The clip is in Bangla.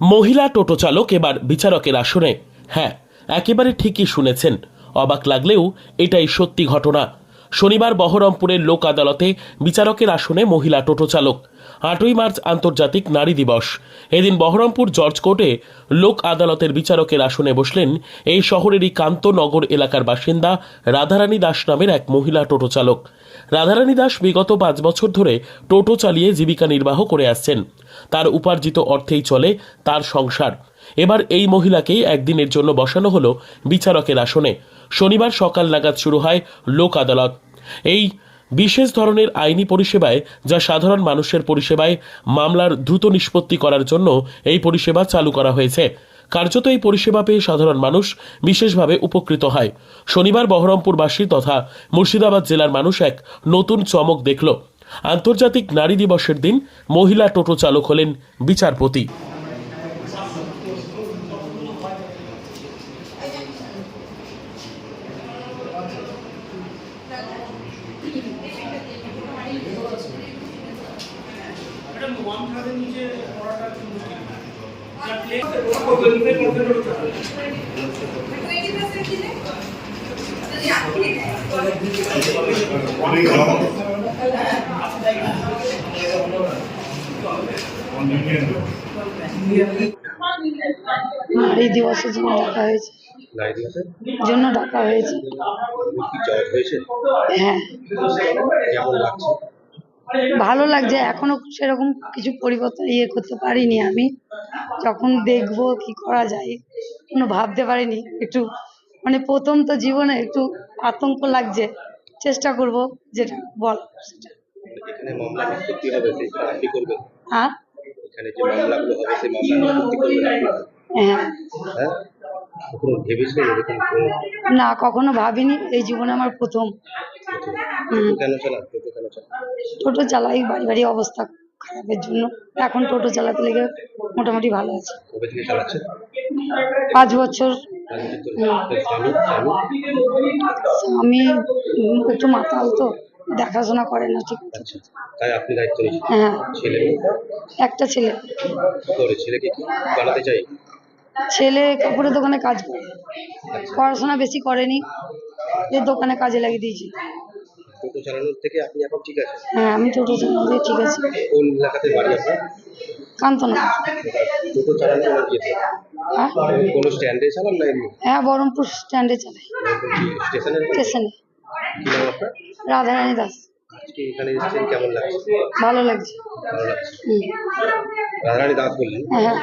মহিলা টোটো চালক এবার বিচারকের আসনে হ্যাঁ একেবারে ঠিকই শুনেছেন। অবাক লাগলেও এটাই সত্যি ঘটনা। শনিবার বহরমপুরের লোক আদালতে বিচারকের আসনে মহিলা টোটো চালক। আটই মার্চ আন্তর্জাতিক নারী দিবস। এদিন বহরমপুর জর্জ কোর্টে লোক আদালতের বিচারকের আসনে বসলেন এই শহরেরই কান্তনগর এলাকার বাসিন্দা রাধারানী দাস নামের এক মহিলা টোটো চালক। রাধারানী দাস বিগত পাঁচ বছর ধরে টোটো চালিয়ে জীবিকা নির্বাহ করে আসছেন। তার উপার্জিত অর্থেই চলে তার সংসার। এবার এই মহিলাকেই একদিনের জন্য বসানো হলো বিচারকের আসনে। শনিবার সকাল নাগাদ শুরু হয় লোক আদালত। এই বিশেষ ধরনের আইনি পরিষেবায় যা সাধারণ মানুষের পরিষেবায় মামলার দ্রুত নিষ্পত্তি করার জন্য এই পরিষেবা চালু করা হয়েছে। কার্যত এই পরিষেবা পেয়ে সাধারণ মানুষ বিশেষভাবে উপকৃত হয়। শনিবার বহরমপুরবাসী তথা মুর্শিদাবাদ জেলার মানুষ এক নতুন চমক দেখল। আন্তর্জাতিক নারী দিবসের দিন মহিলা টোটো চালক হলেন বিচারপতি। নারী দিবসের জন্য ডাকা হয়েছে জন্য ডাকা হয়েছে হয়েছে হ্যাঁ কেমন লাগছে ভালো লাগছে। এখনও সেরকম কিছু পরিবর্তন ইয়ে করতে পারিনি আমি। যখন দেখব কি করা যায় কোনো ভাবতে পারিনি। একটু মানে প্রথম তো জীবনে একটু আতঙ্ক লাগছে। চেষ্টা করব যেটা বল সেটা। হ্যাঁ? হ্যাঁ। হ্যাঁ? না কখনো ভাবিনি। এই জীবনে আমার প্রথম। কেন টোটো চালাই বাড়ি বাড়ি অবস্থা খারাপের জন্য। এখন টোটো চালাতে লেগে মোটামুটি ভালো আছে। পাঁচ বছর। আমি একটু মাতাল তো দেখাশোনা করে না ঠিক মতো। আচ্ছা তাই আপনি দায়িত্ব হ্যাঁ। ছেলে একটা ছেলে। করে ছেলেকে চালাতে চাই? ছেলে কাপড়ের দোকানে কাজ করে। পড়াশোনা বেশি করেনি যে দোকানে কাজে লাগিয়ে দিয়েছি। টোটো চালানোর থেকে আপনি এখন ঠিক আছেন? হ্যাঁ আমি টোটো চালাতে ঠিক আছে। কোন এলাকাতে বাড়ি আপনার? কান্তনা। টোটো চালানো যেতে হ্যাঁ? কোনো স্ট্যান্ডে চালান না এমনি? হ্যাঁ বহরমপুর স্ট্যান্ডে চালাই। স্টেশনের স্টেশনে। কি নাম আপনার? রাধারানী দাস। আজকে এখানে এসেছেন কেমন লাগছে? ভালো লাগছে। ভালো লাগছে। রাধারানী দাস বললেন। হ্যাঁ।